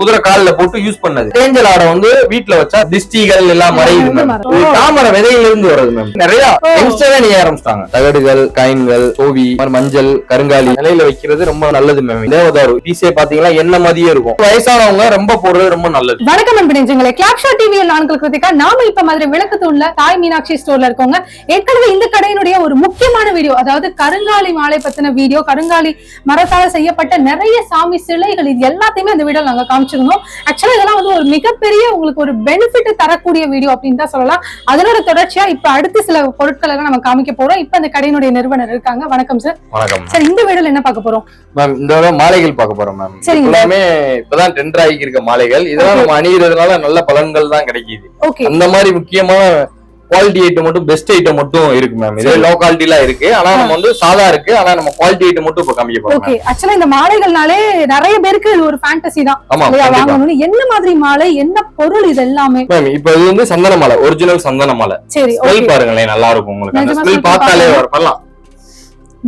குதிரை கால்ல போட்டு யூஸ் பண்ணது. தேஞ்சல் ஆடை வந்து வீட்டுல வச்சா திஷ்டிகள் எல்லாம் மறையுது மேம். இது தாமரை விதையில இருந்து வருது மேம் நிறைய யங்ஸ்டரே நீங்க ஆரம்பிச்சிட்டாங்க. தகடுகள் காயின்கள் மாதிரி மஞ்சள் கருங்காலி நிலையில வைக்கிறது ரொம்ப நல்லது மேம் தேவதாரு பீஸே பாத்தீங்கன்னா என்ன மாதிரியே இருக்கும். வயசானவங்க ரொம்ப போடுறது ரொம்ப நல்லது. வணக்கம் அன்பு நெஞ்சங்களே கிளாப்ஷா டிவியில் நான்கு கிருத்திகா. நாம இப்ப மாதிரி விளக்கு தூண்ல தாய் மீனாட்சி ஸ்டோர்ல இருக்கோங்க. ஏற்கனவே இந்த கடையினுடைய ஒரு முக்கியமான வீடியோ அதாவது கருங்காலி மாலை பத்தின வீடியோ கருங்காலி மரத்தால செய்யப்பட்ட நிறைய சாமி சிலைகள் இது எல்லாத்தையுமே அந்த வீடியோ நாங்க காமிச்சிருந்தோம் ஆக்சுவலா இதெல்லாம் வந்து ஒரு மிகப்பெரிய உங்களுக்கு ஒரு பெனிஃபிட் தரக்கூடிய வீடியோ அப்படின்னு தான் சொல்லலாம். அதனோட தொடர்ச்சியா இப்ப அடுத்து சில பொருட்களை எல்லாம் நம்ம காமிக்க போறோம். இப்ப அந்த கடையினுடைய நிறுவனர் இருக்காங்க. வணக்கம் சார் வணக்கம் சார் இந்த வீடியோல என்ன பார்க்க போறோம்? மேம் இந்த மாலைகள் பார்க்க போறோம் மேம் சரிங்க. எல்லாமே இப்பதான் ட்ரெண்ட் ஆகி இருக்க மாலைகள். இதெல்லாம் நம்ம அணிகிறதுனால நல்ல பலன்கள் தான் கிடைக்குது. ஓகே அந்த மாதிரி முக்கியமான குவாலிட்டி ஐட்டம் மட்டும் பெஸ்ட் ஐட்டம் மட்டும் இருக்கு மேம் இதே. லோ குவாலிட்டிலாம் இருக்கு. ஆனா நம்ம வந்து சாதா இருக்கு. ஆனா நம்ம குவாலிட்டி ஐட்டம் மட்டும் இப்ப போறோம் ஓகே ஆக்சுவலா இந்த மாலைகள்னாலே நிறைய பேருக்கு இது ஒரு ஃபேண்டசி தான். வாங்கணும்னு என்ன மாதிரி மாலை என்ன பொருள் இது எல்லாமே? மேம் இப்ப இது வந்து சந்தன மாலை ஒரிஜினல் சந்தன மாலை. சரி பாருங்களேன் நல்லா இருக்கும் உங்களுக்கு. அந்த ஸ்மெல் பார்த்தாலே வரலாம்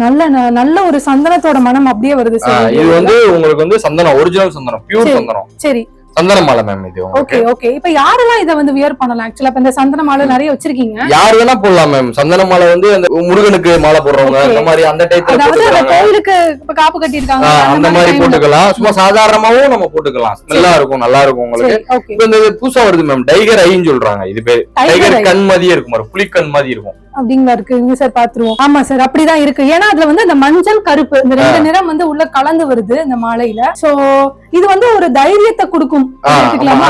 நல்ல நல்ல ஒரு சந்தனத்தோட மனம் அப்படியே வருது சார். இது வந்து உங்களுக்கு வந்து சந்தனம் ஒரிஜினல் சந்தனம் பியூர். சந்தனம். சரி. சந்தன மாலை மேம் இது ஓகே ஓகே இப்ப யாரெல்லாம் இத வந்து வியர் பண்ணலாம்? ஆக்சுவலா இப்ப இந்த சந்தன மாலை நிறைய வச்சிருக்கீங்க. யார் வேணா போடலாம் மேம் சந்தன மாலை வந்து அந்த முருகனுக்கு மாலை போடுறவங்க. அந்த மாதிரி அந்த டைப்ல போட்டுக்கிறாங்க கோயிலுக்கு இப்ப காப்பு கட்டிருக்காங்க ஆஹ் அந்த மாதிரி. போட்டுக்கலாம். சும்மா சாதாரணமாவும் நம்ம போட்டுக்கலாம். ஸ்மெல்லா இருக்கும் நல்லா இருக்கும் உங்களுக்கு. இப்ப இந்த புதுசா வருது மேம் டைகர் ஐன்னு சொல்றாங்க. இது பேர். டைகர். கண் மாதிரியே இருக்கும். புலிக்கண் மாதிரி இருக்கும். அப்படிங்களா இருக்கு. இங்க சார் பாத்துருவோம். ஆமா சார் அப்படிதான் இருக்கு. ஏன்னா அதுல வந்து அந்த மஞ்சள் கருப்பு இந்த ரெண்டு நிறம் வந்து உள்ள கலந்து வருது இந்த மாலையில. சோ இது வந்து ஒரு தைரியத்தை கொடுக்கும்?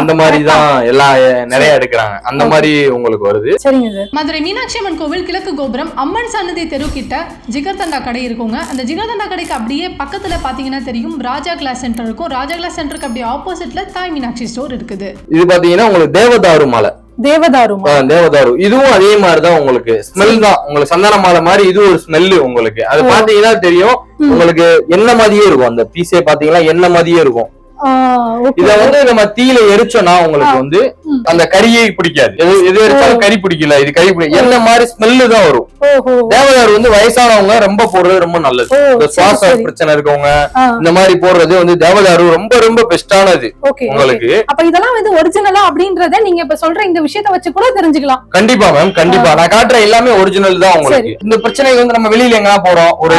அந்த மாதிரி தான் எல்லாம் எ- நிறைய எடுக்கிறாங்க. அந்த மாதிரி உங்களுக்கு வருது. சரிங்க சார் மதுரை மீனாட்சி அம்மன் கோவில் கிழக்கு கோபுரம் அம்மன் சன்னதி தெரு கிட்ட ஜிகர்தண்டா கடை இருக்குங்க. அந்த ஜிகர்தண்டா கடைக்கு அப்படியே பக்கத்துல பாத்தீங்கன்னா தெரியும் ராஜா கிளாஸ் சென்டர் இருக்கும். ராஜா கிளாஸ் சென்டருக்கு அப்படியே ஆப்போசிட்ல தாய் மீனாட்சி ஸ்டோர் இருக்குது. இது பாத்தீங்கன்னா உங்களுக்கு தேவதாரு மாலை. தேவதாருமா? ஆஹ் தேவதாரு. இதுவும் அதே மாதிரி தான் உங்களுக்கு ஸ்மெல் தான். உங்களுக்கு சந்தன மாலை மாதிரி இது ஒரு ஸ்மெல் உங்களுக்கு. அது. பாத்தீங்கன்னா தெரியும். உங்களுக்கு என்ன மாதிரியே இருக்கும். அந்த பீஸே பாத்தீங்கன்னா என்ன மாதிரியே இருக்கும். இத வந்து நம்ம தீயில எரிச்சோம்னா உங்களுக்கு. வந்து. அந்த கரியே பிடிக்காது. எது எது எரிச்சாலும் கறி பிடிக்கல. இது கறி பிடிக்கும் என்ன மாதிரி ஸ்மெல்லு தான் வரும். தேவதாரு வந்து வயசானவங்க ரொம்ப போடுறது ரொம்ப நல்லது. இந்த சுவாச பிரச்சனை இருக்கவங்க இந்த மாதிரி போடுறது வந்து தேவதாரு ரொம்ப ரொம்ப பெஸ்டானது உங்களுக்கு. அப்ப இதெல்லாம் வந்து ஒரிஜினலா அப்படின்றத நீங்க இப்ப சொல்ற இந்த விஷயத்த வச்சு கூட தெரிஞ்சுக்கலாம். கண்டிப்பா மேம் கண்டிப்பா. நான் காட்டுற எல்லாமே ஒரிஜினல் தான் உங்களுக்கு. இந்த பிரச்சனைக்கு வந்து நம்ம வெளியில எங்கனா போறோம். ஒரு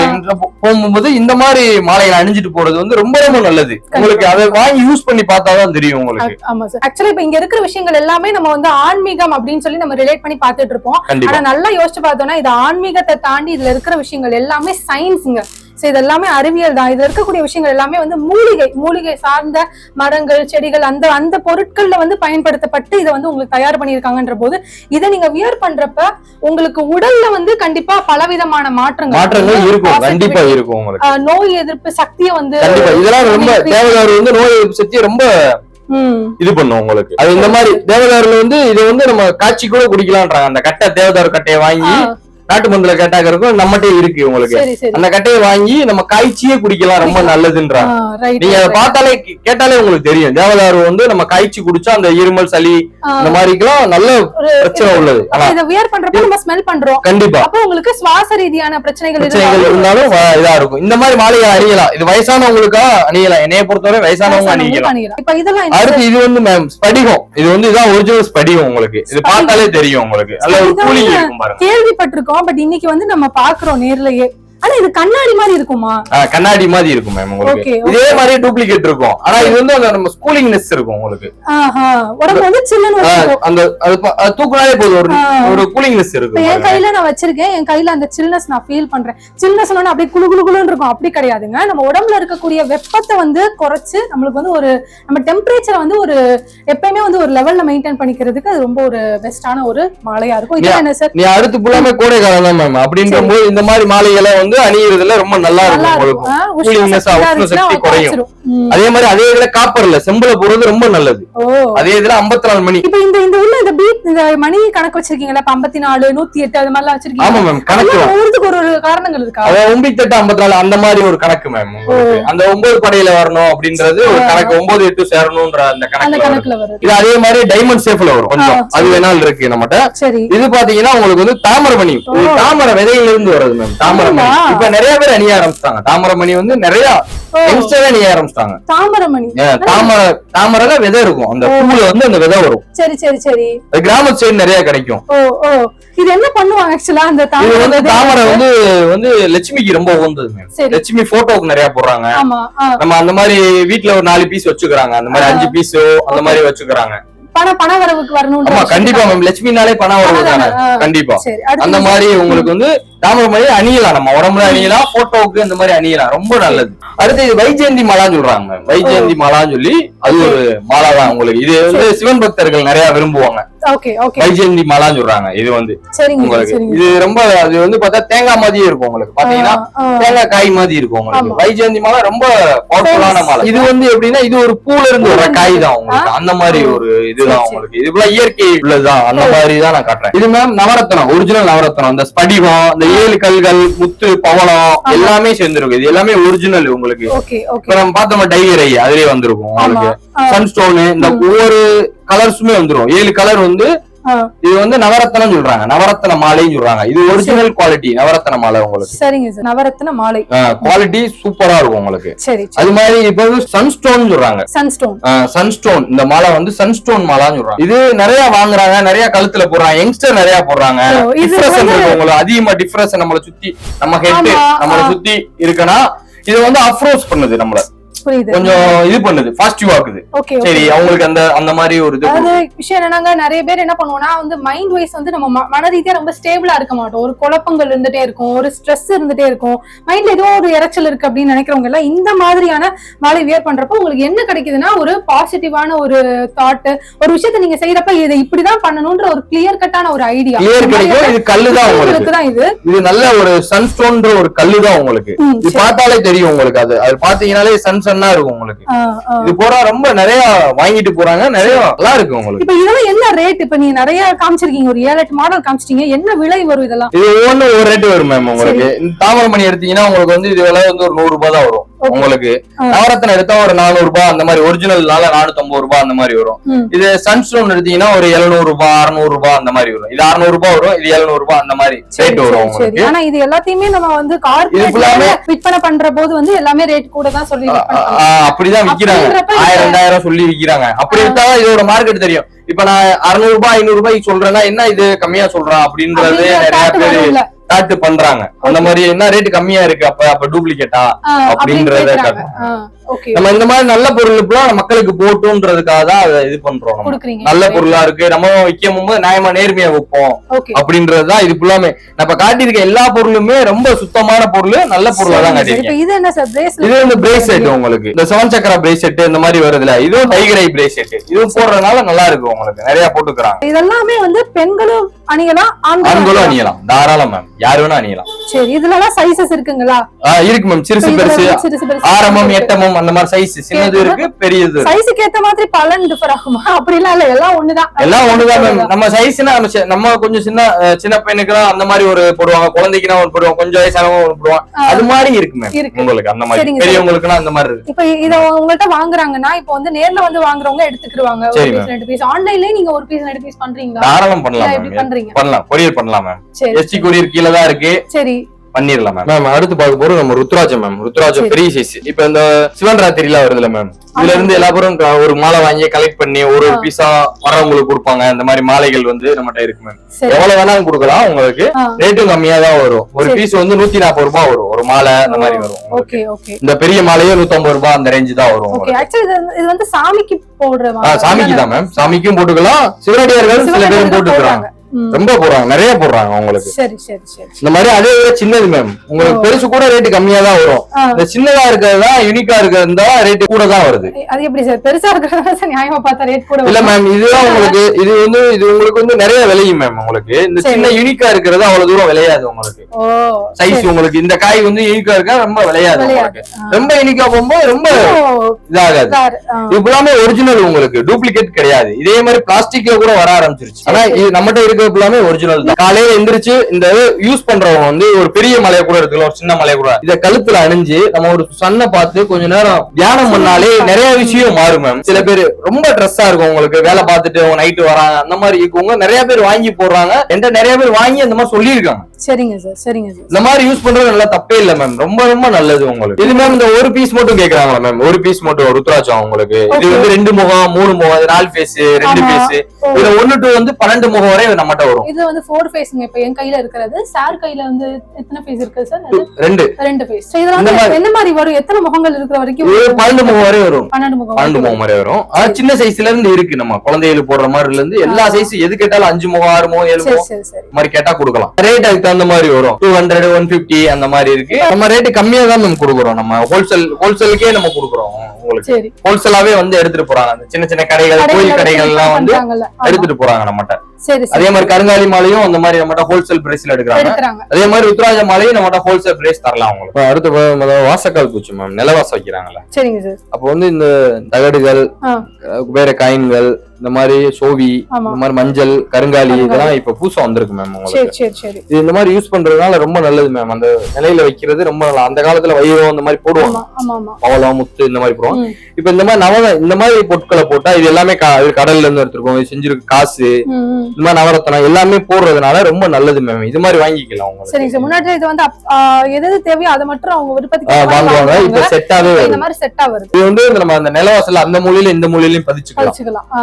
போகும்போது இந்த மாதிரி மாலைகளை அணிஞ்சிட்டு போறது வந்து ரொம்ப ரொம்ப நல்லது. உங்களுக்கு அதை வாங்கி யூஸ் பண்ணி பார்த்தாதான் தெரியும் உங்களுக்கு. ஆமா சார் ஆக்சுவலா இப்ப இங்க இருக்கிற விஷயங்கள் எல்லாமே நம்ம வந்து ஆன்மீகம் அப்படின்னு சொல்லி நம்ம ரிலேட் பண்ணி பார்த்துட்டு இருப்போம். ஆனா நல்லா யோசிச்சு பார்த்தோம்னா இது ஆன்மீகத்தை தாண்டி இதுல இருக்கிற விஷயங்கள் எல்லாமே சயின்ஸுங்க சோ இது எல்லாமே அறிவியல் தான். இதுல இருக்கக்கூடிய விஷயங்கள் எல்லாமே வந்து மூலிகை மூலிகை சார்ந்த மரங்கள் செடிகள் அந்த அந்த பொருட்கள்ல வந்து பயன்படுத்தப்பட்டு இதை வந்து உங்களுக்கு தயார் பண்ணியிருக்காங்கன்ற போது இதை நீங்க வியர் பண்றப்ப உங்களுக்கு உடல்ல வந்து கண்டிப்பா பலவிதமான மாற்றங்கள் மாற்றங்கள் இருக்கும். Positivity, கண்டிப்பா இருக்கும் உங்களுக்கு. ஆஹ் நோய் எதிர்ப்பு சக்தியை வந்து இதெல்லாம் ரொம்ப தேவதாரு வந்து நோய் எதிர்ப்பு சக்தியை ரொம்ப இது பண்ணும் உங்களுக்கு. அது இந்த மாதிரி தேவதாருல வந்து இது வந்து நம்ம காய்ச்சி கூட குடிக்கலாம்ன்றாங்க. அந்த கட்டை தேவதாரு கட்டையை வாங்கி நாட்டு மருந்துல கேட்டாக்க இருக்கும் நம்மகிட்டே இருக்கு உங்களுக்கு அந்த கட்டையை வாங்கி நம்ம காய்ச்சியே குடிக்கலாம் ரொம்ப நல்லதுன்றாங்க நீங்க அதை. பார்த்தாலே கேட்டாலே உங்களுக்கு தெரியும். தேவதாரு வந்து நம்ம காய்ச்சி குடிச்சா அந்த இருமல் சளி இந்த மாதிரிக்கெல்லாம் நல்ல பிரச்சனை உள்ளது. இதை வியர் பண்றப்ப நம்ம ஸ்மெல் பண்றோம். கண்டிப்பா. அப்ப உங்களுக்கு சுவாச ரீதியான பிரச்சனைகள் பிரச்சனைகள் இருந்தாலும் இதா இருக்கும். இந்த மாதிரி மாலையை அணியலாம் இது வயசானவங்களுக்கா அணியலாம்? என்னைய பொறுத்தவரை வயசானவங்க பண்ணிக்கலாம் இப்ப அடுத்து இது வந்து மேம் ஸ்படிகம். இது வந்து இதான் ஒரிஜினல் ஸ்படிகம் உங்களுக்கு. இது. பார்த்தாலே தெரியும் உங்களுக்கு. நல்ல ஒரு கூலிங் இருக்கும் பாருங்க. கேள்விப்பட்டிருக்கோம். பட் இன்னைக்கு வந்து நம்ம பாக்குறோம் நேர்லயே. ஆனா இது கண்ணாடி மாதிரி இருக்குமா? கண்ணாடி மாதிரி இருக்கும் மேம் உங்களுக்கு. இதே மாதிரி டூப்ளிகேட் இருக்கும். ஆனா இது வந்து அந்த நம்ம ஸ்கூலிங்னஸ் இருக்கும் உங்களுக்கு. உடம்பு வந்து சில்லுன்னு அந்த அது தூக்குனாலே போதும். ஒரு. ஒரு கூலிங்னஸ் இருக்கும் என். கையில நான் வச்சிருக்கேன். என் கையில அந்த சில்னஸ் நான் ஃபீல் பண்றேன். சில்னஸ் அப்படியே குளு குளு குளுன்னு இருக்கும். அப்படி கிடையாதுங்க. நம்ம உடம்புல இருக்கக்கூடிய வெப்பத்தை வந்து குறைச்சு நம்மளுக்கு வந்து ஒரு நம்ம டெம்பரேச்சரை வந்து ஒரு எப்பயுமே வந்து ஒரு லெவல்ல மெயின்டைன் பண்ணிக்கிறதுக்கு அது ரொம்ப ஒரு பெஸ்டான ஒரு மாலையா இருக்கும். இது. என்ன சார் நீ அடுத்து ஃபுல்லாமே கோடை காலம் தான் மேம் அப்படின்ற போது இந்த மாதிரி மாலைகளை வந்து அணியிறதுல ரொம்ப நல்லா இருக்கும் உங்களுக்கு. ஆ, உஷ்ண சக்தி குறையும். அதே மாதிரி அதே இதுல காப்பர்ல செம்புல போடுறது ரொம்ப நல்லது. அதே இதுல 54 நாலு மணி. இப்ப இந்த இந்த உள்ள இந்த பீட் இந்த மணி கணக்கு வச்சிருக்கீங்களா? ஐம்பத்தி நாலு நூத்தி எட்டு அது ஆமா வச்சிருக்கீங்க மேம் கணக்கு ஒவ்வொருத்துக்கு ஒரு ஒரு காரணங்கள் இருக்கா? அதாவது ஒன்பத்தி எட்டு ஐம்பத்தி நாலு அந்த மாதிரி ஒரு கணக்கு மேம் அந்த ஒன்பது படையில வரணும் அப்படின்றது ஒரு கணக்கு ஒன்பது எட்டு சேரணும்ன்ற அந்த அந்த கணக்கு கணக்குல இது அதே மாதிரி டைமண்ட் ஷேப்ல வரும். கொஞ்சம். அது வேணாலும் இருக்கு நம்மகிட்ட. சரி. இது பாத்தீங்கன்னா உங்களுக்கு வந்து தாமரமணி இது தாமரை விதையில இருந்து வருது மேம் தாமரமணி ஆமா. இப்ப நிறைய பேர் அணிய ஆரம்பிச்சிட்டாங்க. தாமரமணி வந்து நிறைய யங்ஸ்டர் அணிய ஆரம்பிச்சிட்டாங்க. தாமரமணி. தாமரை தாமரைல விதை இருக்கும். அந்த பூல வந்து அந்த விதை வரும். சரி சரி சரி. அது கிராம சைடு நிறைய கிடைக்கும். ஓ ஓ. இது என்ன பண்ணுவாங்க ஆக்சுவலா அந்த இது தாமரை வந்து? தாமரை வந்து? வந்து லட்சுமிக்கு ரொம்ப உகந்தது. லட்சுமி போட்டோக்கு நிறைய போடுறாங்க. நம்ம அந்த மாதிரி வீட்ல ஒரு நாலு பீஸ் வச்சுக்கிறாங்க. அந்த மாதிரி. அஞ்சு பீஸ் அந்த மாதிரி வச்சுக்கிறாங்க. பண பண வரவுக்கு வரணும் கண்டிப்பா மேம். லட்சுமினாலே பணம் வருது தானே. கண்டிப்பா. அந்த மாதிரி உங்களுக்கு வந்து தாமரை அணியலாம் நம்ம உடம்புல அணியலாம் போட்டோவுக்கு இந்த மாதிரி அணியலாம் ரொம்ப நல்லது. அடுத்து இது வைஜெயந்தி மாலான்னு சொல்றாங்க வைஜெயந்தி மாலான்னு சொல்லி அது ஒரு மாலா தான் உங்களுக்கு. இது வந்து சிவன் பக்தர்கள் நிறைய விரும்புவாங்க. வைஜெயந்தி மாலான்னு சொல்றாங்க. இது வந்து உங்களுக்கு. இது ரொம்ப அது வந்து பார்த்தா தேங்காய் மாதிரியே இருக்கும் உங்களுக்கு. பாத்தீங்கன்னா. தேங்காய் காய் மாதிரி இருக்கும் உங்களுக்கு. வைஜெயந்தி மாலை ரொம்ப பவர்ஃபுல்லான மாலை. இது வந்து எப்படின்னா இது ஒரு பூல இருந்து வர காய் தான் உங்களுக்கு. அந்த மாதிரி ஒரு இதுதான். உங்களுக்கு. இது இயற்கை உள்ளதுதான் அந்த மாதிரி தான் நான் காட்டுறேன். இது மேம் நவரத்னம் ஒரிஜினல் நவரத்னம். இந்த ஸ்படிகம் இந்த ஏழு கல்கள் முத்து பவளம் எல்லாமே சேர்ந்துருக்கும். இது எல்லாமே ஒரிஜினல் உங்களுக்கு. இப்ப நம்ம பார்த்தோம் டைரி அதுலயே வந்திருக்கும். உங்களுக்கு. சன்ஸ்டோனு இந்த ஒவ்வொரு கலர்ஸுமே வந்துரும். ஏழு கலர் வந்து. இது வந்து நவரத்னம் சொல்றாங்க. நவரத்ன மாலைன்னு சொல்றாங்க. இது ஒரிஜினல் குவாலிட்டி நவரத்ன மாலை உங்களுக்கு. சரிங்க சார். நவரத்ன மாலை. குவாலிட்டி சூப்பரா இருக்கும் உங்களுக்கு. சரி அது மாதிரி இப்ப சன்ஸ்டோன் சொல்றாங்க. சன்ஸ்டோன் சன்ஸ்டோன் இந்த மாலை வந்து சன்ஸ்டோன் மாலான்னு சொல்றாங்க. இது நிறைய வாங்குறாங்க நிறைய கழுத்துல போடுறாங்க யங்ஸ்டர் நிறைய போடுறாங்க. டிஃப்ரெஷன் இருக்கு உங்களுக்கு அதிகமா டிஃப்ரெஷன் நம்மள சுத்தி நம்ம ஹெட் நம்மள. சுத்தி இருக்குன்னா இது வந்து அப்ரோச் பண்ணுது நம்மள. கொஞ்சம் இது பண்ணுது பாசிட்டிவ் ஆக்குது. ஓகே சரி அவங்களுக்கு அந்த அந்த மாதிரி ஒரு இது அதாவது விஷயம் என்னன்னாங்க நிறைய பேர் என்ன பண்ணுவோம்னா வந்து மைண்ட் வைஸ் வந்து நம்ம ம- மன ரீதியா ரொம்ப ஸ்டேபிளா இருக்க மாட்டோம். ஒரு குழப்பங்கள் இருந்துட்டே இருக்கும் ஒரு ஸ்ட்ரெஸ் இருந்துட்டே இருக்கும். மைண்ட்ல ஏதோ ஒரு இறைச்சல் இருக்கு அப்படின்னு நினைக்கிறவங்க எல்லாம் இந்த மாதிரியான மாலை வியர் பண்றப்போ உங்களுக்கு என்ன கிடைக்குதுன்னா ஒரு பாசிட்டிவான ஒரு தாட் ஒரு விஷயத்த நீங்க செய்யறப்ப இதை இப்படிதான் பண்ணணும்ன்ற ஒரு கிளியர் கட்டான ஒரு ஐடியா இது கல்லு தான் உங்களுக்கு. தான் இது. இது நல்ல ஒரு சன்ஸ்டோன்ற ஒரு கல்லு தான் உங்களுக்கு இது. பார்த்தாலே தெரியும் உங்களுக்கு அது. அது பாத்தீங்கன்னாலே சன் சன்னா இருக்கும் உங்களுக்கு. இது போறா ரொம்ப நிறைய வாங்கிட்டு போறாங்க நிறைய நல்லா இருக்கு உங்களுக்கு. இப்ப இதெல்லாம் என்ன ரேட் இப்ப நீங்க நிறைய காமிச்சிருக்கீங்க ஒரு ஏழு எட்டு மாடல் காமிச்சிட்டீங்க என்ன விலை வரும் இதெல்லாம்? இது ஒவ்வொன்னு ஒரு ரேட் வரும் மேம் உங்களுக்கு. இந்த தாமரமணி எடுத்தீங்கன்னா உங்களுக்கு வந்து இது விலை வந்து ஒரு நூறு ரூபாய் தான் வரும். உங்களுக்கு. நவரத்னம் எடுத்தா ஒரு நானூறு ரூபாய் அந்த மாதிரி ஒரிஜினல்னால நானூத்தி ஐம்பது ரூபாய் அந்த மாதிரி வரும். இது சன்ஸ்டோன் எடுத்தீங்கன்னா ஒரு எழுநூறு ரூபாய் அறுநூறு ரூபாய் அந்த மாதிரி வரும். இது அறுநூறு ரூபாய் வரும் இது எழுநூறு ரூபாய் அந்த மாதிரி ரேட் வரும். உங்களுக்கு. ஆனா இது எல்லாத்தையுமே நம்ம வந்து கார்பரேட் விற்பனை பண்ற போது வந்து எல்லாமே ரேட் கூட தான் சொல்லி அப்படிதான் விக்கிறாங்க. ஆயிரம் ரெண்டாயிரம் சொல்லி விக்கிறாங்க. அப்படி எடுத்தா இதோட மார்க்கெட் தெரியும். இப்ப நான் அறுநூறு ரூபாய் ஐநூறு ரூபாய்க்கு சொல்றேன்னா என்ன இது கம்மியா சொல்றான் அப்படின்றது நிறைய பேரு ஸ்டார்ட் பண்றாங்க. அந்த மாதிரி என்ன ரேட் கம்மியா இருக்கு அப்ப? அப்ப டூப்ளிகேட்டா அப்படின்றத. நம்ம இந்த மாதிரி நல்ல பொருள் மக்களுக்கு போட்டுன்றதுக்காக தான் அதை இது பண்றோம். நல்ல பொருளா இருக்கு. நம்ம விற்கும் போது நியாயமா நேர்மையா வைப்போம். அப்படின்றதுதான் இது ஃபுல்லாமே. நம்ம காட்டியிருக்க எல்லா பொருளுமே ரொம்ப சுத்தமான பொருள் நல்ல பொருளா தான் காட்டியிருக்கேன். இது என்ன சார் bracelet? இது வந்து பிரேஸ்லெட் உங்களுக்கு. இந்த செவன் சக்கரா பிரேஸ்லெட் இந்த மாதிரி வருதுல இதுவும் டைகர் பிரேஸ்லெட் இதுவும் போடுறதுனால நல்லா இருக்கு உங்களுக்கு. நிறைய போட்டுக்கிறாங்க. இதெல்லாமே வந்து பெண்களும் அணியலாம் ஆண்களும் அணியலாம். தாராளம் மேம் யார் வேணா அணியலாம். சரி இதுல எல்லாம் சைசஸ் இருக்குங்களா இருக்கு மேம் சிறுசு பெருசு இருக்கு. எட்டமும் அந்த மாதிரி சைஸ் சின்னது இருக்கு பெரியது. சைஸுக்கு ஏத்த மாதிரி பலன் டிஃபர் ஆகுமா? அப்படிலாம் இல்ல எல்லாம் ஒண்ணுதான். எல்லாம் ஒண்ணுதான் மேம் நம்ம சைஸ்னா நம்ம கொஞ்சம் சின்ன சின்ன பையனுக்குலாம் அந்த மாதிரி ஒரு போடுவாங்க. குழந்தைக்குனா ஒரு போடுவாங்க. கொஞ்சம் வயசானவங்க ஒரு போடுவாங்க. அது மாதிரி இருக்கு மேம். உங்களுக்கு அந்த மாதிரி. பெரியவங்களுக்குலாம் அந்த மாதிரி இருக்கு. இப்ப இத உங்கள்ட்ட வாங்குறாங்க இப்போ வந்து நேர்ல வந்து வாங்குறவங்க எடுத்துக்கிருவாங்க. ஒரு பீஸ் ரெண்டு பீஸ் ஆன்லைன்லயே நீங்க ஒரு பீஸ் ரெண்டு பீஸ் பண்றீங்களா? தாராளம் பண்ணலாம்? பண்ணலாம். கொரியர் பண்ணலாம் மேம் எஸ்டி கொரியர் கீழே தான் இருக்கு. சரி. பண்ணிரலாம் மேம் மேம் அடுத்து பார்க்க போறோம் நம்ம ருத்ராஜம் மேம் ருத்ராஜம். பெரிய சைஸ் இப்ப இந்த சிவன் ராத்திரிலாம் வருதுல மேம் இதுல இருந்து எல்லா பேரும் க- ஒரு மாலை வாங்கி கலெக்ட் பண்ணி ஒரு ஒரு. பீஸா வரவங்களுக்கு கொடுப்பாங்க. இந்த மாதிரி மாலைகள் வந்து நம்மகிட்ட இருக்கு மேம் எவ்வளவு வேணாலும் கொடுக்கலாம் உங்களுக்கு. ரேட்டும் கம்மியா தான் வரும். ஒரு. பீஸ் வந்து நூத்தி நாற்பது ரூபாய் வரும். ஒரு மாலை அந்த மாதிரி வரும் உங்களுக்கு. ஓகே ஓகே இந்த பெரிய மாலையே நூத்தம்பது ரூபாய் அந்த ரேஞ்சு தான் வரும் இது வந்து சாமிக்கு போடுற சாமிக்கு தான் மேம் சாமிக்கும் போட்டுக்கலாம். சிவனடியார்கள் சில பேரும் போட்டுக்கிறாங்க. ரொம்ப போடுறாங்க நிறைய போடுறாங்க உங்களுக்கு. சரி சரி சரி இந்த மாதிரி அதே விட சின்னது மேம் உங்களுக்கு பெருசு கூட ரேட்டு கம்மியா தான் வரும். இந்த சின்னதா இருக்கிறது தான் யூனிக்கா இருக்கிறது தான் ரேட்டு கூட தான் வருது. அது எப்படி சார்? பெருசா இருக்கிறதா நியாயமா பார்த்தா ரேட் கூட இல்ல. மேம் இதுதான் உங்களுக்கு இது வந்து இது உங்களுக்கு வந்து நிறைய விளையும் மேம் உங்களுக்கு. இந்த. சின்ன யூனிக்கா இருக்கிறது அவ்வளவு தூரம் விளையாது உங்களுக்கு. சைஸ் உங்களுக்கு இந்த காய் வந்து யூனிக்கா இருக்கா ரொம்ப விளையாது. உங்களுக்கு. ரொம்ப யூனிக்கா போகும்போது ரொம்ப இதாகாது. இது எல்லாமே ஒரிஜினல் உங்களுக்கு டூப்ளிகேட் கிடையாது. இதே மாதிரி பிளாஸ்டிக்ல கூட வர ஆரம்பிச்சிருச்சு. ஆனா இது நம்மகிட்ட இருக்கிற மேக்கப் எல்லாமே ஒரிஜினல் தான். காலையில எந்திரிச்சு இந்த யூஸ் பண்றவங்க வந்து ஒரு பெரிய மலையை கூட எடுத்துக்கலாம் ஒரு சின்ன மலையை கூட. இத கழுத்துல அணிஞ்சு நம்ம ஒரு சன்னை பார்த்து கொஞ்ச நேரம் தியானம் பண்ணாலே நிறைய விஷயம் மாறும் மேம் சில பேர் ரொம்ப ட்ரெஸ்ஸா இருக்கும் உங்களுக்கு வேலை பார்த்துட்டு அவங்க நைட்டு வராங்க அந்த மாதிரி இருக்கவங்க நிறைய பேர் வாங்கி போடுறாங்க. என்கிட்ட நிறைய பேர் வாங்கி அந்த மாதிரி சொல்லியிருக்காங்க. சரிங்க சார் சரிங்க சார். இந்த மாதிரி யூஸ் பண்றது நல்லா தப்பே இல்ல மேம் ரொம்ப ரொம்ப நல்லது உங்களுக்கு. இது மேம் இந்த ஒரு பீஸ் மட்டும் கேக்குறாங்களா மேம் ஒரு பீஸ் மட்டும் ருத்ராட்சம் உங்களுக்கு. இது. வந்து ரெண்டு முகம் மூணு முகம் நாலு பேஸ் ரெண்டு. பேஸ். இதுல ஒண்ணு டு வந்து பன்னெண்டு முகம் வரை நம்மகிட்ட வரும். இது வந்து ஃபோர் ஃபேஸ்ங்க இப்ப என் கையில இருக்கிறது. சார் கையில வந்து எத்தனை ஃபேஸ் இருக்கு சார்? ரெண்டு. ரெண்டு. ஃபேஸ் இதுல இந்த வந்து மாதிரி- என்ன மாதிரி வரும்? எத்தனை முகங்கள் இருக்கிற வரைக்கும் பன்னெண்டு முகம் வரை வரும். பன்னெண்டு முகம் பன்னெண்டு முகம் வரை வரும். ஆனா சின்ன சைஸ்ல இருந்து இருக்கு நம்ம. குழந்தைகளுக்கு போடுற மாதிரி இருந்து எல்லா. சைஸ் எது கேட்டாலும் அஞ்சு முகம் ஆறு முகம் ஏழு முகம் மாதிரி கேட்டா கொடுக்கலாம். ரேட் அதுக்கு தகுந்த மாதிரி வரும். டூ ஹண்ட்ரட் ஒன் பிப்டி அந்த மாதிரி இருக்கு. நம்ம ரேட் கம்மியா தான் மேம் கொடுக்குறோம். நம்ம ஹோல்சேல் ஹோல்சேலுக்கே நம்ம கொடுக்குறோம் உங்களுக்கு. சரி. ஹோல்சேலாவே வந்து எடுத்துட்டு போறாங்க. அந்த சின்ன சின்ன கடைகள் கோயில் கடைகள் எல்லாம் வந்து. எடுத்துட்டு போறாங்க நம்மகிட்ட சரி சரி. அதே மாதிரி கருங்காலி மாலையும் அந்த மாதிரி நம்மகிட்ட ஹோல்சேல் பிரைஸ்ல எடுக்கிறாங்க. அதே மாதிரி ருத்ராஜ மாலையும் நம்மகிட்ட ஹோல்சேல் பிரைஸ் தரலாம் உங்களுக்கு. அடுத்து வாசக்கால் பூச்சி மேம் நிலவாசம் வைக்கிறாங்கல்ல. சரிங்க சார் அப்போ வந்து இந்த தகடுகள் வேற காயின்கள் இந்த மாதிரி சோவி இந்த மாதிரி மஞ்சள் கருங்காலி. இதெல்லாம் இப்ப பூசம் வந்திருக்கு மேம் உங்களுக்கு. இது இந்த மாதிரி யூஸ் பண்றதுனால ரொம்ப நல்லது மேம் அந்த நிலையில வைக்கிறது ரொம்ப நல்லா. அந்த காலத்துல வைரம் இந்த மாதிரி போடுவாங்க. ஆமா பவளம் முத்து இந்த மாதிரி போடுவாங்க. ம். இப்ப இந்த மாதிரி நவ இந்த மாதிரி பொருட்களை போட்டா இது எல்லாமே கடல்ல இருந்து எடுத்திருக்கோம். இது செஞ்சிருக்கு காசு. இந்த மாதிரி நவரத்தனம் எல்லாமே போடுறதுனால ரொம்ப நல்லது மேம் இது மாதிரி வாங்கிக்கலாம் உங்களுக்கு. சரிங்க சார். முன்னாடி இது வந்து எது தேவையோ அதை மட்டும் அவங்க விருப்பத்துக்கு வாங்குவாங்க. இப்ப. செட்டாவே இந்த மாதிரி செட்டா வருது. இது வந்து நம்ம அந்த நிலவாசல்ல அந்த மூலையில இந்த மூலையிலயும் பதிச்சுக்கலாம்.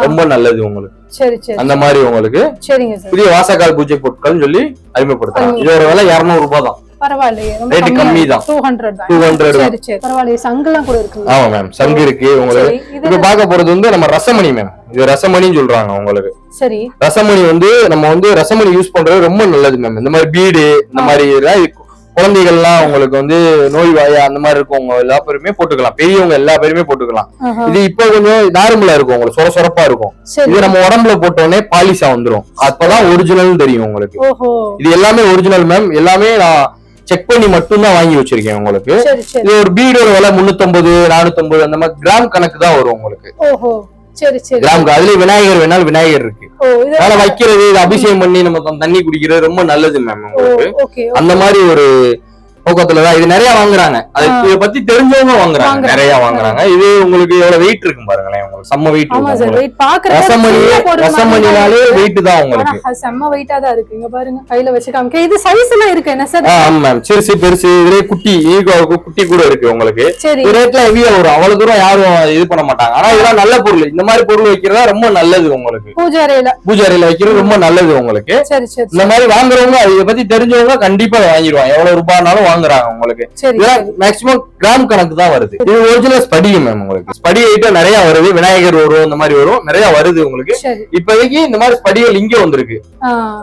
ரொம்ப நல்லது உங்களுக்கு. சரி சரி. அந்த மாதிரி உங்களுக்கு சரிங்க சார். புதிய வாசக்கால் பூஜை பொருட்கள்னு சொல்லி அறிமுகப்படுத்துறாங்க இதோட விலை இருநூறு ரூபாய் தான். பரவாயில்லையே கம்மி தான். டூ ஹண்ட்ரட் தான். 200 தான். சரி சரி. பரவாயில்லையே சங்குலாம் கூட இருக்குங்க ஆமா மேம் சங்கு இருக்கு. உங்களுக்கு இப்ப பார்க்க போறது வந்து நம்ம ரசமணி மேம் இது ரசமணின்னு சொல்றாங்க உங்களுக்கு. சரி. ரசமணி வந்து நம்ம வந்து ரசமணி யூஸ் பண்றது ரொம்ப நல்லது மேம் இந்த மாதிரி பீடு இந்த மாதிரி குழந்தைகள்லாம் உங்களுக்கு வந்து நோய் வாயா அந்த மாதிரி இருக்கவங்க எல்லா பேருமே போட்டுக்கலாம். பெரியவங்க எல்லா பேருமே போட்டுக்கலாம். இது இப்போ கொஞ்சம் நார்மலா இருக்கும். உங்களுக்கு சொர சொரப்பா இருக்கும். இது நம்ம உடம்புல போட்டோடனே பாலிஷா வந்துரும். அப்பதான் ஒரிஜினல் தெரியும் உங்களுக்கு. இது எல்லாமே ஒரிஜினல் மேம் எல்லாமே நான் செக் பண்ணி மட்டும்தான் வாங்கி வச்சிருக்கேன் உங்களுக்கு. இது ஒரு பீடோட விலை முன்னூத்தொன்பது நானூத்தொன்பது அந்த மாதிரி கிராம் கணக்கு தான் வரும் உங்களுக்கு. சரி சரி. அதுல விநாயகர் வேணாலும் விநாயகர் இருக்கு. அதனால வைக்கிறது அபிஷேகம் பண்ணி நம்ம தண்ணி குடிக்கிறது ரொம்ப நல்லது மேம் உங்களுக்கு. அந்த மாதிரி ஒரு நோக்கத்துல தான் இது நிறைய வாங்குறாங்க. அது. இதை பத்தி தெரிஞ்சவங்க வாங்குறாங்க. நிறைய வாங்குறாங்க. இது உங்களுக்கு எவ்வளவு வெயிட் இருக்கும் பாருங்களேன். உங்களுக்கு செம்ம வெயிட் இருக்கும் ரசமணி ரசமணினாலே வெயிட் தான் உங்களுக்கு. செம்ம வெயிட்டா தான் இருக்கு. இங்க பாருங்க. கையில வச்சு காமிக்க இது சைஸ் எல்லாம் இருக்கு. என்ன சார் ஆமா மேம் சிறுசு பெருசு இதுலயே குட்டி ஈகோ குட்டி கூட இருக்கு உங்களுக்கு. சரி. ரேட்ல ஹெவியா வரும். அவ்வளவு தூரம் யாரும் இது பண்ண மாட்டாங்க. ஆனா இதெல்லாம் நல்ல பொருள். இந்த மாதிரி பொருள் வைக்கிறதா ரொம்ப நல்லது உங்களுக்கு. பூஜை அறையில. பூஜை அறையில வைக்கிறது ரொம்ப நல்லது உங்களுக்கு. சரி சரி இந்த மாதிரி வாங்குறவங்க இதை பத்தி தெரிஞ்சவங்க கண்டிப்பா வாங்கிடுவாங்க. எவ்வளவு ரூபாய்னாலும் வாங்குறாங்க உங்களுக்கு. மேக்ஸிமம் கிராம் கணக்கு தான் வருது. இது ஒரிஜினல் ஸ்படிகம் மேம் உங்களுக்கு. ஸ்படி ஐட்டம் நிறைய வருது. விநாயகர் வரும் இந்த மாதிரி வரும். நிறைய வருது உங்களுக்கு. இப்போதைக்கு இந்த மாதிரி ஸ்படிகள் இங்க வந்திருக்கு.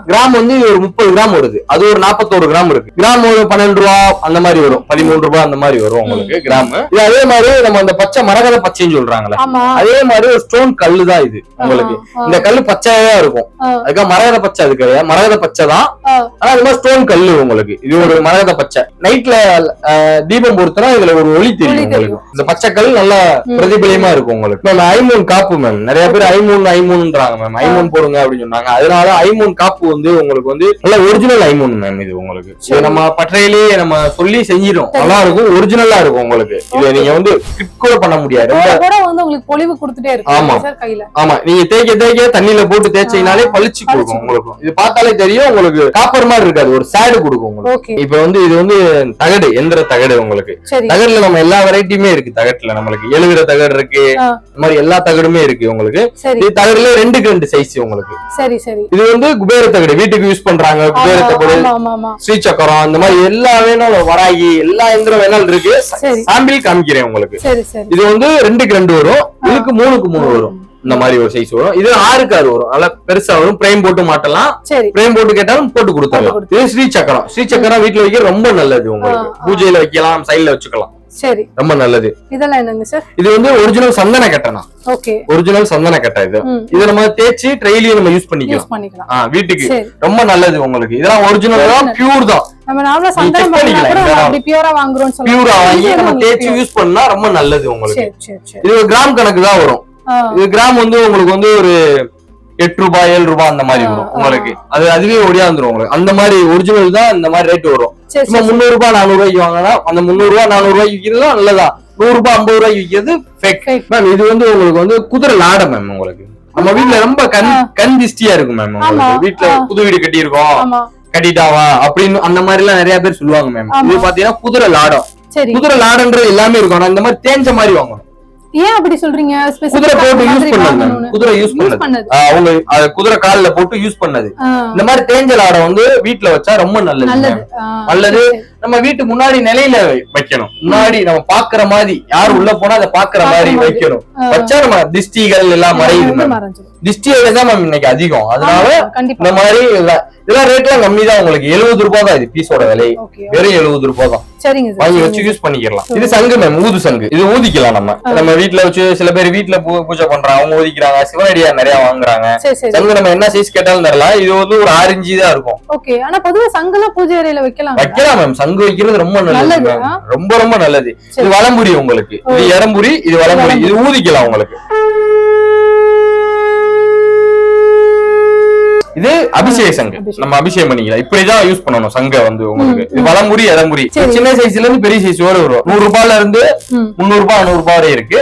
கிராம் வந்து ஒரு முப்பது கிராம் வருது. அது ஒரு நாற்பத்தோரு கிராம் இருக்கு. கிராம் ஒரு பன்னெண்டு ரூபா அந்த மாதிரி வரும். பதிமூணு ரூபாய் அந்த மாதிரி வரும் உங்களுக்கு கிராம் இது அதே மாதிரி நம்ம அந்த பச்சை மரகத பச்சைன்னு சொல்றாங்கல்ல. ஆமா. அதே மாதிரி ஒரு ஸ்டோன் கல்லு தான் இது உங்களுக்கு. இந்த கல்லு பச்சையா இருக்கும். அதுக்காக மரகத பச்சை அது கிடையாது. மரகத பச்சை தான். ஆனா இது மாதிரி ஸ்டோன் கல்லு உங்களுக்கு. இது ஒரு மரகத பச்சை. நைட்ல தீபம் பொறுத்தனா இதுல ஒரு ஒளி தெரியும் இந்த பச்சை கல் நல்லா. பிரதிபலியமா இருக்கும் உங்களுக்கு. மேம் ஐமூன் காப்பு மேம். நிறைய பேர் ஐமூன் ஐமூன்ன்றாங்க மேம். ஐமூன் போடுங்க அப்படின்னு சொன்னாங்க. அதனால ஐமூன் காப்பு வந்து உங்களுக்கு வந்து நல்ல ஒரிஜினல் ஐமூன் மேம் இது உங்களுக்கு. நம்ம பற்றையிலேயே நம்ம சொல்லி செஞ்சிடும். நல்லா இருக்கும் ஒரிஜினலா இருக்கும் உங்களுக்கு. இது நீங்க வந்து கிட் கூட பண்ண முடியாது. உங்களுக்கு பொலிவு கொடுத்துட்டே ஆமா. இருக்கு சார் கையில? ஆமா. நீங்க தேய்க்க தேய்க்க தண்ணியில போட்டு தேய்ச்சீங்கனாலே பளிச்சு கொடுக்கும் உங்களுக்கு. இது பார்த்தாலே தெரியும் உங்களுக்கு காப்பர் மாதிரி இருக்காது. ஒரு சேடு கொடுக்கும் உங்களுக்கு. இப்ப வந்து இது வந்து தகடு எந்திர தகடு உங்களுக்கு. தகடுல நம்ம எல்லா வெரைட்டியுமே இருக்கு. தகட்டுல நம்மளுக்கு எழுகிற தகடு இருக்கு. இந்த மாதிரி எல்லா தகடுமே இருக்கு உங்களுக்கு. இது தகடுல ரெண்டுக்கு ரெண்டு சைஸ் உங்களுக்கு. சரி சரி. இது வந்து குபேர தகடு. வீட்டுக்கு யூஸ் பண்றாங்க. குபேர தகடு ஆமா ஸ்ரீசக்கரம் இந்த மாதிரி எல்லா வேணாலும் வராகி எல்லா எந்திரம் வேணாலும் இருக்கு. சாம்பிள் காமிக்கிறேன் உங்களுக்கு. இது வந்து ரெண்டுக்கு ரெண்டு வரும். இதுக்கு மூணுக்கு மூணு வரும். இந்த மாதிரி ஒரு சைஸ் வரும். இது ஆறுக்கு ஆறு வரும். நல்லா பெருசா வரும். பிரேம் போட்டு மாட்டலாம். பிரேம் போட்டு கேட்டாலும் போட்டு கொடுத்துடலாம். போட்டு இது ஸ்ரீ சக்கரம். ஸ்ரீ சக்கரம் வீட்டுல வைக்க ரொம்ப நல்லது உங்களுக்கு. பூஜையில வைக்கலாம் சைடுல வச்சுக்கலாம். சரி. ரொம்ப நல்லது. இதெல்லாம் என்னங்க சார்? இது வந்து ஒரிஜினல் சந்தன கட்டணா. ஓகே. ஒரிஜினல் சந்தன கட்டை இது. இதை நம்ம தேய்ச்சி ட்ரெயிலையும் நம்ம யூஸ் பண்ணிக்கலாம். பண்ணிக்கலாம். வீட்டுக்கு. ரொம்ப நல்லது உங்களுக்கு. இதெல்லாம் ஒரிஜினல் தான். பியூர் தான். நம்ம நார்மலா சந்தனம் பண்ணா பியூரா வாங்குறோம்னு சொல்லுவாங்க. பியூரா வாங்கி நம்ம தேய்ச்சி. யூஸ் பண்ணா ரொம்ப நல்லது உங்களுக்கு. சரி சரி சரி. இது கிராம் கணக்கு தான் வரும். இது கிராம் வந்து உங்களுக்கு வந்து ஒரு எட்டு ரூபாய் ஏழு ரூபாய் அந்த மாதிரி வரும் உங்களுக்கு. அது அதுவே ஒடியாந்துரும் உங்களுக்கு. அந்த மாதிரி ஒரிஜினல் தான் இந்த மாதிரி ரேட் வரும். சும்மா முந்நூறு ரூபாய் நானூறு ரூபாய்க்கு வாங்கினா அந்த முந்நூறு ரூபாய் நானூறு ரூபாய்க்கு விற்கிறது நல்லதான் நூறு ரூபாய் ஐம்பது ரூபாய்க்கு விற்கிறது ஃபேக். மேம் இது வந்து உங்களுக்கு வந்து குதிரை லாடம் மேம் உங்களுக்கு. நம்ம வீட்ல ரொம்ப கண். கண் திஷ்டியா இருக்கும் மேம். உங்களுக்கு. வீட்ல ஆ. புது வீடு கட்டி இருக்கோம் ஆமா. கட்டிட்டாவா? அப்படின்னு அந்த மாதிரி எல்லாம் நிறைய பேர் சொல்லுவாங்க மேம். இது பாத்தீங்கன்னா குதிரை லாடம். குதிரை லாடன்றது எல்லாமே இருக்கும். ஆனா இந்த மாதிரி தேஞ்ச மாதிரி வாங்கணும். ஏன் அப்படி சொல்றீங்க? குதிரை போட்டு யூஸ் பண்ணது. குதிரை யூஸ் பண்ணது. அவங்க குதிரை கால்ல போட்டு யூஸ் பண்ணது. இந்த மாதிரி தேஞ்ச லாடம் வந்து வீட்ல வச்சா ரொம்ப நல்லது. நல்லது. நம்ம வீட்டு முன்னாடி நிலையில வைக்கணும். முன்னாடி நம்ம பாக்குற மாதிரி யார் உள்ள போனா அதை பாக்குற மாதிரி. வைக்கணும். வச்சா நம்ம திஷ்டிகள் எல்லாம் மறையுது. திஷ்டிகள் தான் மேம் இன்னைக்கு அதிகம். அதனால இந்த மாதிரி எல்லாம் இதெல்லாம் ரேட்லாம் கம்மி தான் உங்களுக்கு. எழுபது ரூபாய் தான் இது பீஸோட விலை. வெறும் எழுபது ரூபாய் தான். வாங்கி வச்சு யூஸ் பண்ணிக்கலாம். இது சங்கு மேம் ஊது சங்கு. இது ஊதிக்கலாம் நம்ம. நம்ம வீட்ல வச்சு சில பேர் வீட்ல பூ- பூஜை பண்றாங்க அவங்க ஊதிக்கிறாங்க சிவனடியார் நிறைய வாங்குறாங்க. சங்கு நம்ம என்ன சைஸ் கேட்டாலும் தரலாம். இது வந்து ஒரு ஆறு இன்ச்சு தான் இருக்கும். ஓகே ஆனா பொதுவா சங்கெல்லாம் பூஜை அறையில வைக்கலாம். வைக்கலாம் மேம். சங்கு வைக்கிறது ரொம்ப நல்லது. ரொம்ப ரொம்ப நல்லது. இது வலம்புரி உங்களுக்கு. இது இடம்புரி இது வலம்புரி. இது ஊதிக்கலாம் உங்களுக்கு. இது அபிஷேக சங்கு. நம்ம அபிஷேகம் பண்ணிக்கலாம். இப்படிதான் யூஸ் பண்ணணும் சங்க வந்து உங்களுக்கு. இது இடம்புரி சரி. சின்ன சைஸ்ல இருந்து பெரிய சைஸ் வரை வரும். நூறு ரூபாயில இருந்து. முந்நூறு ரூபாய் அறுநூறு ரூபாய் வரை இருக்கு.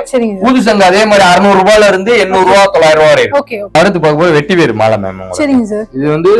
ஊது சங்கு அதே மாதிரி அறுநூறு ரூபாயில இருந்து எண்ணூறு ரூபாய் தொள்ளாயிரம் ரூபாய் வரை இருக்கு. அடுத்து பார்க்கும்போது வெட்டி வேறு மாலை மேம் இது வந்து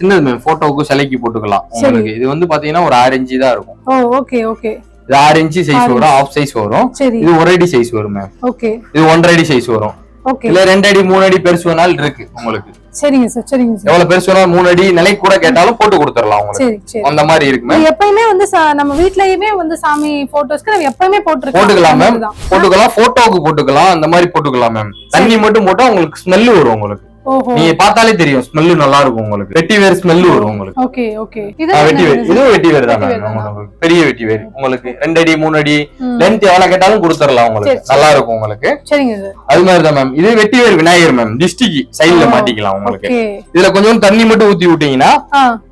சின்னது மேம் போட்டோவுக்கு சிலைக்கு போட்டுக்கலாம் உங்களுக்கு. இது வந்து பாத்தீங்கன்னா ஒரு ஆறு இன்ச்சு தான் இருக்கும். ஓ ஓகே ஓகே இது ஆறு இன்ச்சு சைஸ் வரும் ஆஃப் சைஸ் வரும். இது ஒரு அடி சைஸ் வரும் மேம் ஓகே இது ஒன்றரை அடி சைஸ் வரும். ஓகே இல்ல ரெண்டு அடி மூணு அடி பெருசு வேணாலும் இருக்கு உங்களுக்கு. சரிங்க சார் சரிங்க சார் எவ்வளவு பெருசு வேணாலும் மூணு அடி நிலை கூட கேட்டாலும் போட்டு கொடுத்துடலாம் உங்களுக்கு. அந்த மாதிரி இருக்கு மேம் எப்பயுமே வந்து நம்ம வீட்லயுமே வந்து சாமி போட்டோஸ்க்கு நம்ம எப்பயுமே போட்டுருக்கோம். போட்டுக்கலாம் மேம். போட்டுக்கலாம் போட்டோவுக்கு போட்டுக்கலாம் அந்த மாதிரி போட்டுக்கலாம் மேம் தண்ணி மட்டும் போட்டா உங்களுக்கு ஸ்மெல் வரும் உங்களுக்கு. நீங்க பார்த்தாலே தெரியும். ஸ்மெல்லு நல்லா இருக்கும் உங்களுக்கு. வெட்டி வேர் ஸ்மெல் வரும் உங்களுக்கு. Okay okay. வெட்டி வேர். இதுவும் வெட்டி வேர் தான் பெரிய வெட்டி வேர். உங்களுக்கு ரெண்டு அடி மூணு அடி. லென்த் எவ்வளவு கேட்டாலும் கொடுத்துடலாம் உங்களுக்கு. நல்லா இருக்கும் உங்களுக்கு. சரிங்க சார். அது மாதிரி தான் மேம் இது வெட்டி வேர் விநாயகர் மேம் டிஸ்டிக்கு சைடுல மாட்டிக்கலாம் உங்களுக்கு. இதுல கொஞ்சம் தண்ணி மட்டும் ஊத்தி விட்டீங்கன்னா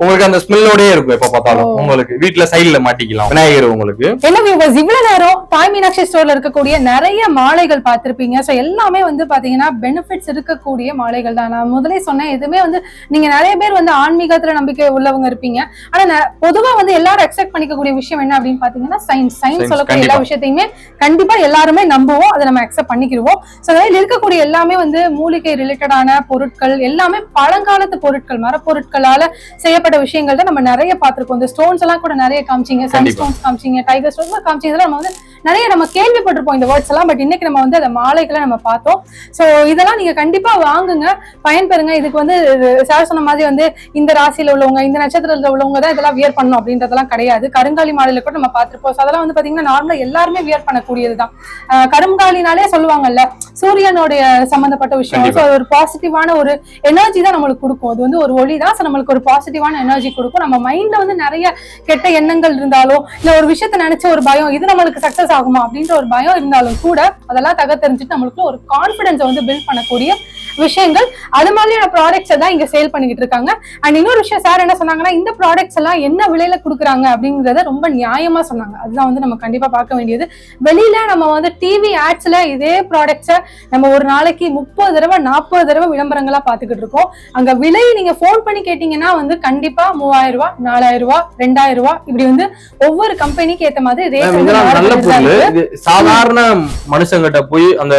உங்களுக்கு அந்த ஸ்மெல்லோடயே இருக்கும் எப்ப பார்த்தாலும். உங்களுக்கு வீட்ல சைடுல மாட்டிக்கலாம். விநாயகர் உங்களுக்கு. என்ன வியூவர்ஸ் இவ்வளவு நேரம் தாய் மீனாட்சி ஸ்டோர்ல இருக்கக்கூடிய நிறைய மாலைகள் பார்த்திருப்பீங்க. சோ எல்லாமே வந்து பாத்தீங்கன்னா பெனிஃபிட்ஸ் இருக்கக்கூடிய மாலைகள் தான். நான் முதலே சொன்னேன் எதுவுமே வந்து நீங்க நிறைய பேர் வந்து ஆன்மீகத்துல நம்பிக்கை உள்ளவங்க இருப்பீங்க. ஆனா பொதுவா வந்து எல்லாரும் அக்செப்ட் பண்ணிக்கக்கூடிய விஷயம் என்ன அப்படின்னு பாத்தீங்கன்னா சயின்ஸ் சயின்ஸ் சொல்லக்கூடிய எல்லா. விஷயத்தையுமே கண்டிப்பா எல்லாருமே நம்புவோம் அதை நம்ம அக்செப்ட் பண்ணிக்கிடுவோம் சோ அதில் இருக்கக்கூடிய எல்லாமே வந்து மூலிகை ரிலேட்டடான பொருட்கள் எல்லாமே பழங்காலத்து பொருட்கள் மரப்பொருட்களால செய்யப்பட்ட விஷயங்கள் தான் நம்ம நிறைய பார்த்திருக்கோம். இந்த ஸ்டோன்ஸ் எல்லாம் கூட நிறைய காமிச்சீங்க சன். ஸ்டோன்ஸ் காமிச்சீங்க டைகர் ஸ்டோன்ஸ் காமிச்சீங்க இதெல்லாம் நம்ம வந்து நிறைய நம்ம கேள்விப்பட்டிருப்போம் இந்த வேர்ட்ஸ் எல்லாம் பட் இன்னைக்கு நம்ம வந்து அந்த மாலைகளை நம்ம பார்த்தோம். சோ இதெல்லாம் நீங்க கண்டிப்பா வாங்குங்க. பயன்பெறுங்க. இதுக்கு வந்து சார் சொன்ன மாதிரி வந்து இந்த ராசியில உள்ளவங்க இந்த நட்சத்திரத்துல உள்ளவங்க தான் இதெல்லாம் வியர் பண்ணணும் அப்படின்றதெல்லாம் கிடையாது. கருங்காலி மாலையில கூட நம்ம பார்த்திருப்போம். So அதெல்லாம் வந்து பாத்தீங்கன்னா நார்மலா எல்லாருமே வியர் பண்ணக்கூடியதுதான். ஆஹ் கருங்காலினாலே சொல்லுவாங்கல்ல சூரியனுடைய சம்பந்தப்பட்ட விஷயம். ஒரு பாசிட்டிவான ஒரு எனர்ஜி தான் நம்மளுக்கு கொடுக்கும். அது வந்து ஒரு ஒளி தான். So நம்மளுக்கு ஒரு பாசிட்டிவான எனர்ஜி கொடுக்கும். நம்ம மைண்ட்ல வந்து நிறைய கெட்ட எண்ணங்கள் இருந்தாலும் இல்ல ஒரு விஷயத்த நினைச்ச ஒரு பயம் இது நம்மளுக்கு சக்சஸ் ஆகுமா அப்படின்ற ஒரு பயம் இருந்தாலும் கூட அதெல்லாம் தகர்த்தெறிஞ்சிட்டு நம்மளுக்கு ஒரு கான்பிடன்ஸை வந்து பில்ட் பண்ணக்கூடிய விஷயங்கள் அது மாதிரியான ப்ராடக்ட்ஸை தான் இங்க சேல் பண்ணிக்கிட்டு இருக்காங்க. அண்ட் இன்னொரு விஷயம் சார் என்ன சொன்னாங்கன்னா இந்த ப்ராடக்ட்ஸ் எல்லாம் என்ன விலையில கொடுக்குறாங்க அப்படிங்கறத ரொம்ப நியாயமா சொன்னாங்க. அதுதான் வந்து நம்ம கண்டிப்பா பார்க்க வேண்டியது. வெளியில நம்ம வந்து டிவி ஆட்ஸ்ல இதே ப்ராடக்ட்ஸை நம்ம ஒரு நாளைக்கு முப்பது தடவை நாற்பது தடவை விளம்பரங்களா பார்த்துக்கிட்டு இருக்கோம். அங்க விலை நீங்க ஃபோன் பண்ணி கேட்டீங்கன்னா வந்து கண்டிப்பா மூவாயிரம் ரூபாய் நாலாயிரம் ரூபாய் ரெண்டாயிரம் ரூபாய் இப்படி வந்து ஒவ்வொரு கம்பெனிக்கு ஏத்த மாதிரி ரேட் சாதாரண மனுஷங்கிட்ட போய் அந்த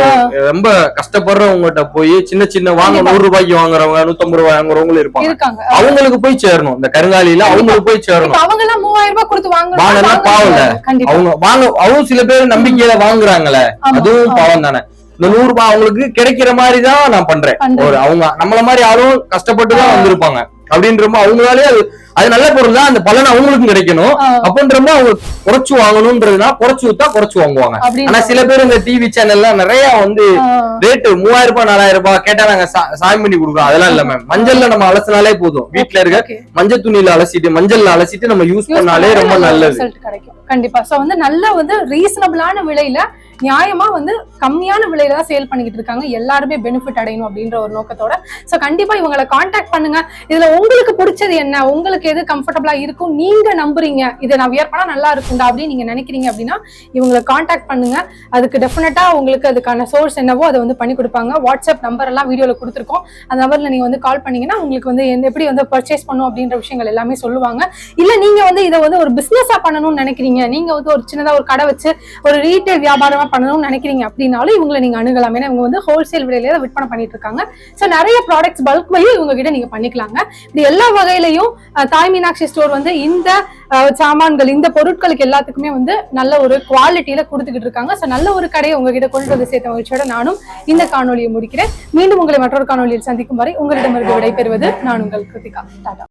ரொம்ப கஷ்டப்படுறவங்ககிட்ட போய் சின்ன சின்ன வாங்க. நூறு ரூபாய்க்கு வாங்குறவங்க நூத்தம்பது ரூபாய் வாங்குறவங்களும் இருப்பாங்க. அவங்களுக்கு போய் சேரணும். இந்த கருங்காலியில அவங்களுக்கு போய் சேரணும். அவங்க எல்லாம் மூவாயிரம் ரூபாய் கொடுத்து வாங்குறாங்க வாங்கினா வாங்க பாவம் இல்ல. முடியாது. கண்டிப்பா. அவங்க வாங்க அவங்க சில பேர் நம்பிக்கையில வாங்குறாங்கல்ல அதுவும். பாவம் தானே. இந்த நூறு ரூபாய் அவங்களுக்கு கிடைக்கிற மாதிரி தான் நான் பண்றேன். பண்றேன். ஒரு அவங்க நம்மள மாதிரி யாரும் கஷ்டப்பட்டு தான் வந்திருப்பாங்க. அப்படின்றப்ப அவங்களாலே அது அது நல்ல பொருள் தான் அந்த பலன் அவங்களுக்கும் கிடைக்கணும். அப்படின்றப்ப அவங்க குறைச்சு வாங்கணும்ன்றதுனா குறைச்சு வித்தா குறைச்சு வாங்குவாங்க. ஆனா சில பேர் இந்த டிவி சேனல்ல நிறைய வந்து ரேட்டு மூவாயிரம் ரூபாய் நாலாயிரம் ரூபாய் கேட்டா நாங்க சா- சாயம் பண்ணி கொடுக்குறோம். அதெல்லாம் இல்ல மேம் மஞ்சள்ல நம்ம அலசினாலே போதும். வீட்ல இருக்க. மஞ்சள் துணியில அலசிட்டு மஞ்சள்ல அலசிட்டு நம்ம யூஸ் பண்ணாலே ரொம்ப நல்ல நல்லது. கண்டிப்பா. சோ வந்து நல்ல வந்து ரீசனபிளான விலையில நியாயமா வந்து கம்மியான விலையில தான் சேல் பண்ணிக்கிட்டு இருக்காங்க. எல்லாருமே பெனிஃபிட் அடையணும் அப்படின்ற ஒரு நோக்கத்தோட. சோ கண்டிப்பா இவங்களை காண்டாக்ட் பண்ணுங்க. இதுல உங்களுக்கு பிடிச்சது என்ன? உங்களுக்கு உங்களுக்கு எது கம்ஃபர்டபுளா இருக்கும் நீங்க நம்புறீங்க. இதை நான் வியர் பண்ணா நல்லா இருக்கும்டா அப்படின்னு நீங்க நினைக்கிறீங்க அப்படின்னா இவங்களை காண்டாக்ட் பண்ணுங்க. அதுக்கு டெஃபினட்டா உங்களுக்கு அதுக்கான சோர்ஸ் என்னவோ அதை வந்து பண்ணி கொடுப்பாங்க. வாட்ஸ்அப் நம்பர் எல்லாம் வீடியோல கொடுத்துருக்கோம். அந்த நம்பர்ல நீங்க வந்து கால் பண்ணீங்கன்னா உங்களுக்கு வந்து எப்படி வந்து பர்ச்சேஸ் பண்ணும் அப்படின்ற விஷயங்கள் எல்லாமே சொல்லுவாங்க. இல்ல நீங்க வந்து இதை வந்து ஒரு பிசினஸா பண்ணணும்னு நினைக்கிறீங்க. நீங்க வந்து ஒரு சின்னதா ஒரு கடை வச்சு ஒரு ரீட்டைல் வியாபாரமா பண்ணணும்னு நினைக்கிறீங்க அப்படின்னாலும் இவங்களை நீங்க அணுகலாம். ஏன்னா இவங்க வந்து ஹோல்சேல் விலையில தான் விற்பனை பண்ணிட்டு இருக்காங்க. ஸோ நிறைய ப்ராடக்ட்ஸ் பல்க் வழியும் இவங்க கிட்ட நீங்க பண்ணிக்கலாங்க. இது எல்லா வகையிலையும் தாய் மீனாட்சி ஸ்டோர் வந்து இந்த சாமான்கள் இந்த பொருட்களுக்கு எல்லாத்துக்குமே வந்து நல்ல ஒரு குவாலிட்டியில கொடுத்துக்கிட்டு இருக்காங்க. ஸோ நல்ல ஒரு கடையை உங்ககிட்ட கொண்டு வந்து சேர்த்த மகிழ்ச்சியோட நானும் இந்த காணொலியை முடிக்கிறேன். மீண்டும் உங்களை மற்றொரு காணொலியில் சந்திக்கும் வரை உங்களிடமிருந்து விடைபெறுவது நான் உங்கள் கிருத்திகா. டாடா.